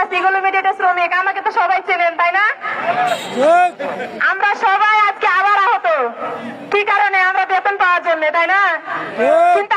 আসছি এগুলো মিডিয়েটের শ্রমিক আমাকে তো সবাই চেনেন তাই না? আমরা সবাই আজকে আবার আহত। কি কারণে? আমরা বেতন পাওয়ার জন্য তাই না? কিন্তু